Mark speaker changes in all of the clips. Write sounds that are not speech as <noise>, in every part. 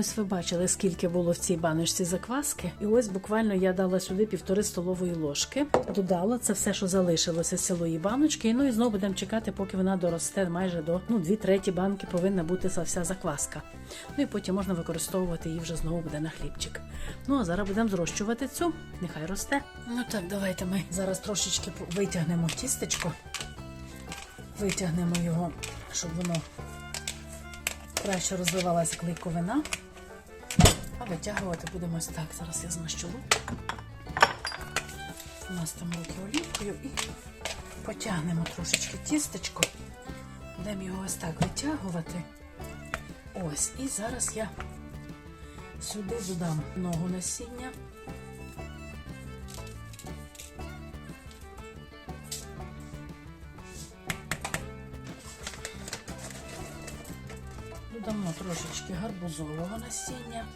Speaker 1: Ось ви бачили, скільки було в цій баночці закваски. І ось буквально я дала сюди півтори столової ложки. Додала це все, що залишилося з цілої баночки. Ну і знову будемо чекати, поки вона доросте майже до ну, дві треті банки повинна бути вся закваска. Ну і потім можна використовувати її вже знову буде на хлібчик. Ну а зараз будемо зрощувати цю. Нехай росте. Ну так, давайте ми зараз трошечки витягнемо тістечко. Витягнемо його, щоб воно краще розвивалася клейковина. Витягувати будемо ось так. Зараз я змащу руку. Настимо руки олівкою і потягнемо трошечки тістечко. Будемо його ось так витягувати. Ось. І зараз я сюди додам ногу насіння. Додамо трошечки гарбузового насіння.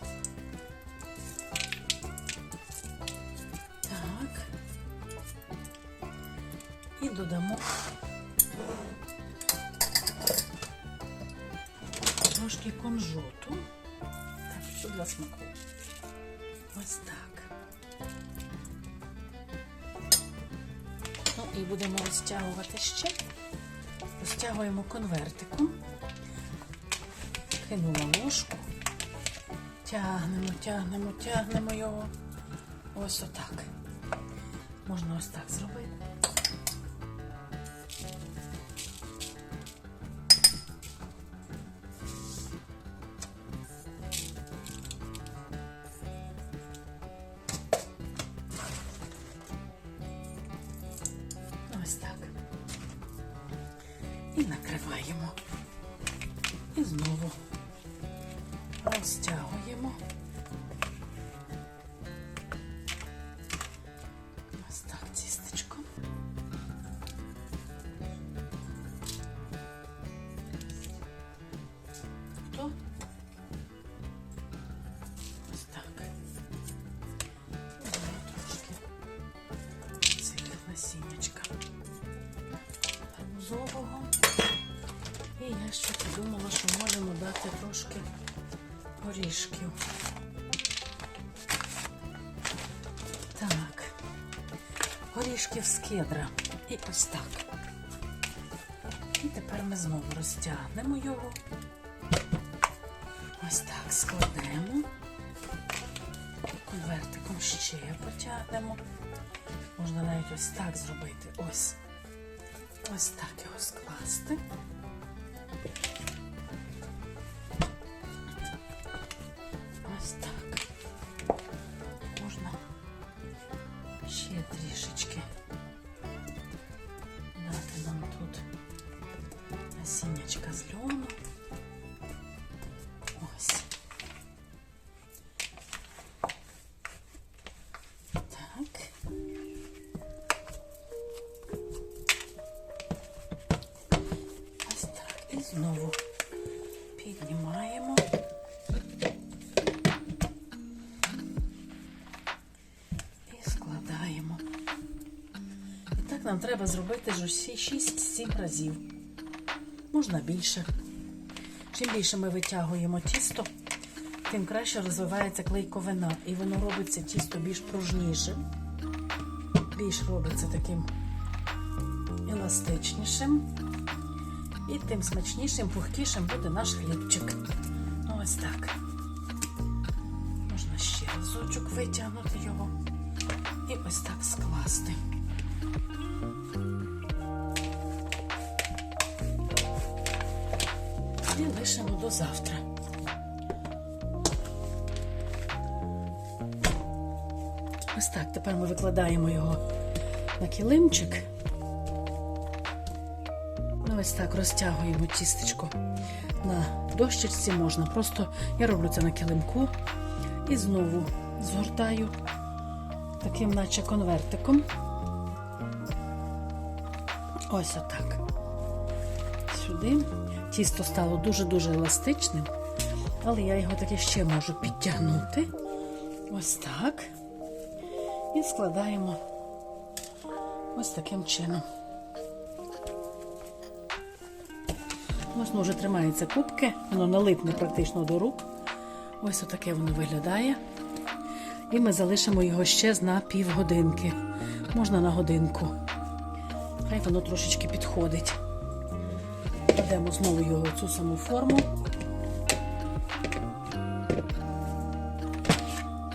Speaker 1: Трошки кунжуту. Так, що для смаку. Ось так. Ну і будемо розтягувати ще. Розтягуємо конвертиком. Кинула ложку. Тягнемо, тягнемо, тягнемо його. Ось отак. Можна ось так зробити. Знову розтягуємо. Ось так тістечко. Готово? Ось ще подумала, що можемо дати трошки горішків. Так, горішків з кедра. І ось так. І тепер ми знову розтягнемо його. Ось так складемо. Конвертиком ще потягнемо. Можна навіть ось так зробити. Ось. Ось так його скласти. Ось так. Можна ще трішечки дати нам тут насіннячка з льону. Нам треба зробити ж усі 6-7 разів. Можна більше. Чим більше ми витягуємо тісто, тим краще розвивається клейковина. І воно робиться тісто більш пружнішим, більш робиться таким еластичнішим. І тим смачнішим, пухкішим буде наш хлібчик. Ну, ось так. Можна ще разочок витягнути його і ось так скласти. І лишимо до завтра. Ось так, тепер ми викладаємо його на килимчик. Ну, ось так розтягуємо тістечко на дощечці можна. Просто я роблю це на килимку і знову згортаю таким, наче конвертиком. Ось отак. Сюди. Тісто стало дуже-дуже еластичним, але я його таки ще можу підтягнути. Ось так. І складаємо ось таким чином. Ось воно вже тримається кубки, воно налипне практично до рук. Ось отаке воно виглядає. І ми залишимо його ще на півгодинки. Можна на годинку. Хай воно трошечки підходить. Кладемо знову його в цю саму форму.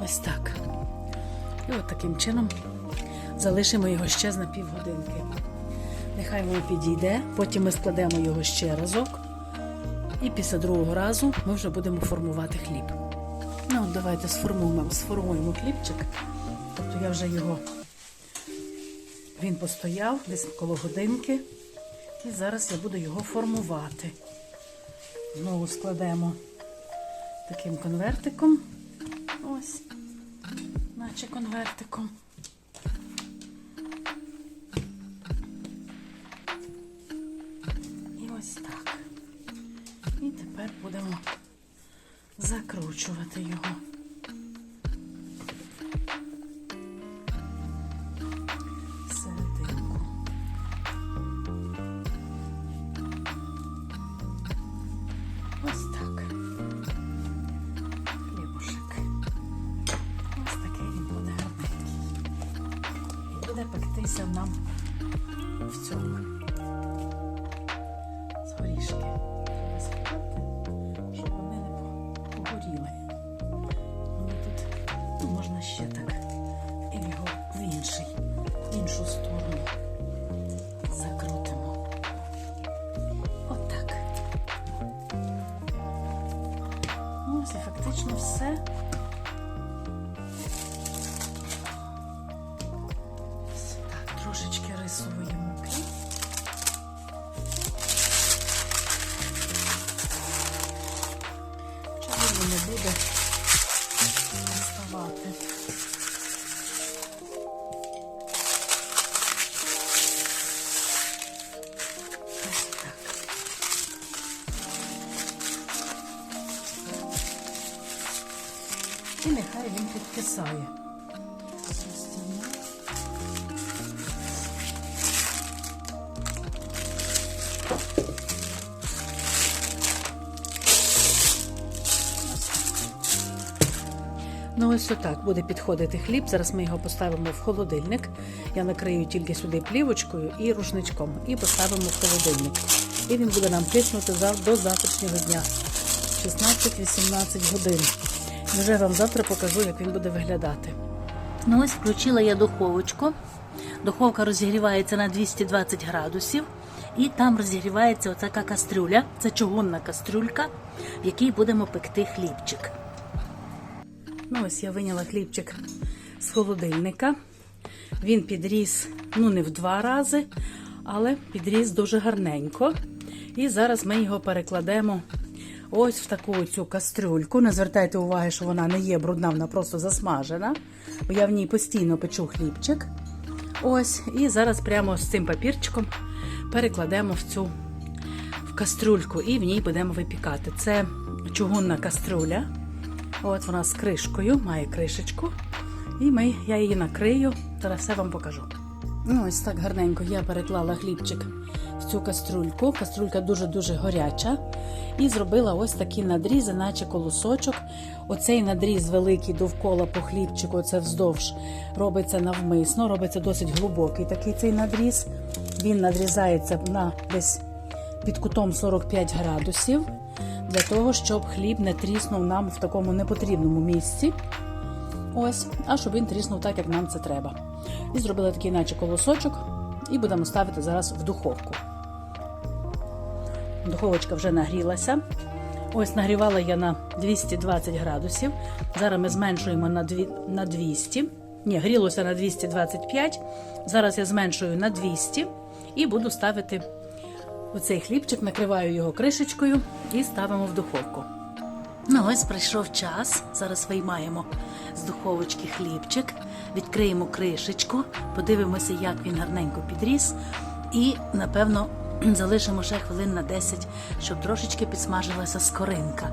Speaker 1: Ось так. І от таким чином залишимо його ще на півгодинки. Нехай воно підійде, потім ми складемо його ще разок. І після другого разу ми вже будемо формувати хліб. Ну, от давайте сформуємо, сформуємо хлібчик. Тобто я вже його він постояв десь коло годинки. І зараз я буду його формувати. Знову складемо таким конвертиком. Ось, наче конвертиком. І ось так. І тепер будемо закручувати його. Ще так. І його в інший, в іншу сторону закрутимо. Отак. Ну, Ось і фактично все. Так, трошечки рисової муки. Чого не буде доставати. І нехай він підкисає. Ну, ось отак буде підходити хліб. Зараз ми його поставимо в холодильник. Я накрию тільки сюди плівочкою і рушничком, і поставимо в холодильник. І він буде нам киснути зав- до завтрашнього дня. 16-18 годин. Вже вам завтра покажу, як він буде виглядати.
Speaker 2: Ну ось включила я духовочку. Духовка розігрівається на 220 градусів, і там розігрівається отака кастрюля. Це чугунна кастрюлька, в якій будемо пекти хлібчик.
Speaker 1: Ну, ось я виняла хлібчик з холодильника. Він підріс, ну не в два рази, але підріс дуже гарненько. І зараз ми його перекладемо ось в таку цю кастрюльку. Не звертайте уваги, що вона не є брудна, вона просто засмажена. Бо я в ній постійно печу хлібчик. Ось, і зараз прямо з цим папірчиком перекладемо в цю в кастрюльку і в ній будемо випікати. Це чугунна кастрюля. От вона з кришкою, має кришечку. І ми, я її накрию, зараз все вам покажу. Ну, ось так гарненько я переклала хлібчик в цю кастрюльку. Кастрюлька дуже-дуже горяча. І зробила ось такі надрізи, наче колосочок. Оцей надріз великий довкола по хлібчику, це вздовж, робиться навмисно, робиться досить глибокий такий цей надріз. Він надрізається на десь під кутом 45 градусів для того, щоб хліб не тріснув нам в такому непотрібному місці. Ось, а щоб він тріснув так, як нам це треба. І зробила такий, наче колосочок, і будемо ставити зараз в духовку. Духовочка вже нагрілася. Ось нагрівала я на 220 градусів. Зараз ми зменшуємо на на 200. Ні, грілося на 225. Зараз я зменшую на 200 і буду ставити оцей хлібчик, накриваю його кришечкою і ставимо в духовку.
Speaker 2: Ну ось прийшов час. Зараз виймаємо з духовочки хлібчик, відкриємо кришечку, подивимося, як він гарненько підріс. І, напевно, <clears throat> залишимо ще хвилин на 10, щоб трошечки підсмажилася скоринка.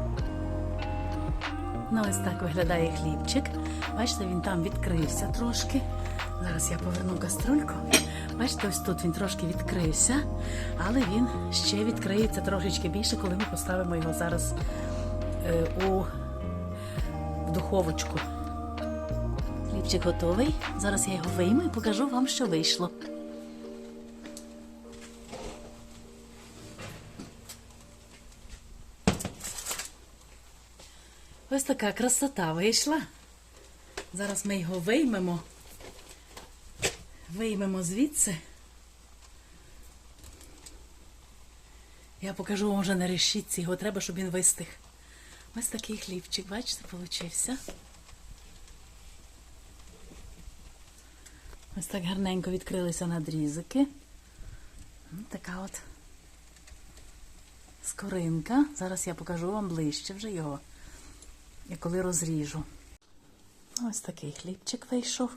Speaker 1: Ну, ось так виглядає хлібчик. Бачите, він там відкрився трошки. Зараз я поверну каструльку. Бачите, ось тут він трошки відкрився, але він ще відкриється трошечки більше, коли ми поставимо його зараз у
Speaker 2: в духовочку. Хлібчик готовий. Зараз я його вийму і покажу вам, що вийшло. Ось така красота вийшла. Зараз ми його виймемо. Виймемо звідси. Я покажу вам вже на решітці. Його треба, щоб він вистиг. Ось такий хлібчик, бачите, получився. Ось так гарненько відкрилися надрізики. Така от скоринка. Зараз я покажу вам ближче вже його. І коли розріжу. Ось такий хлібчик вийшов.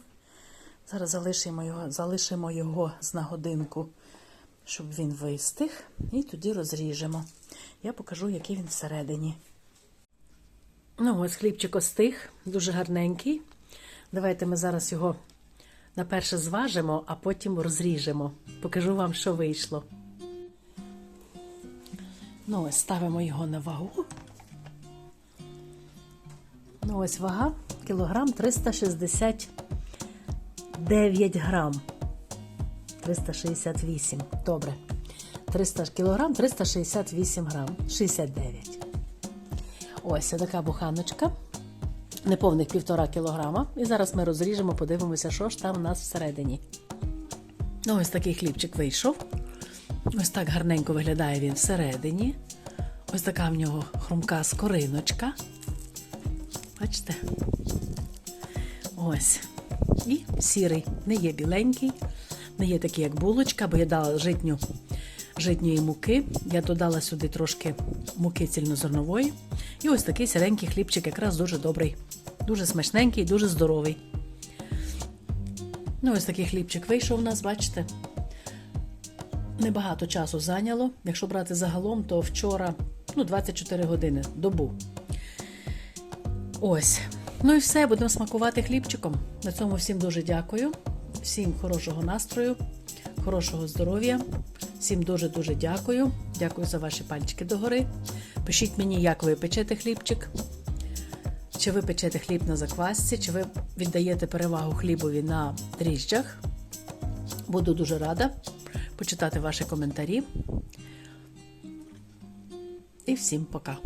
Speaker 2: Зараз залишимо його, залишимо його з на годинку, щоб він вистиг, і тоді розріжемо. Я покажу, який він всередині. Ну, ось хлібчик остиг, дуже гарненький. Давайте ми зараз його наперше зважимо, а потім розріжемо. Покажу вам, що вийшло. Ну, ось ставимо його на вагу. Ну, ось вага кілограм 369 грам. 368. Добре. 300 кілограм 368 грам. 69. Ось така буханочка. Неповних півтора кілограма. І зараз ми розріжемо, подивимося, що ж там у нас всередині. Ну, ось такий хлібчик вийшов. Ось так гарненько виглядає він всередині. Ось така в нього хрумка скориночка. Бачите? Ось. І сірий. Не є біленький, не є такий, як булочка, бо я дала житню, житньої муки. Я додала сюди трошки муки цільнозернової. І ось такий сіренький хлібчик, якраз дуже добрий, дуже смачненький, дуже здоровий. Ну, ось такий хлібчик вийшов у нас, бачите? Небагато часу зайняло. Якщо брати загалом, то вчора ну, 24 години добу. Ось. Ну і все, будемо смакувати хлібчиком. На цьому всім дуже дякую. Всім хорошого настрою, хорошого здоров'я. Всім дуже-дуже дякую. Дякую за ваші пальчики догори. Пишіть мені, як ви печете хлібчик. Чи ви печете хліб на заквасці, чи ви віддаєте перевагу хлібові на дріжджах. Буду дуже рада почитати ваші коментарі. І всім пока.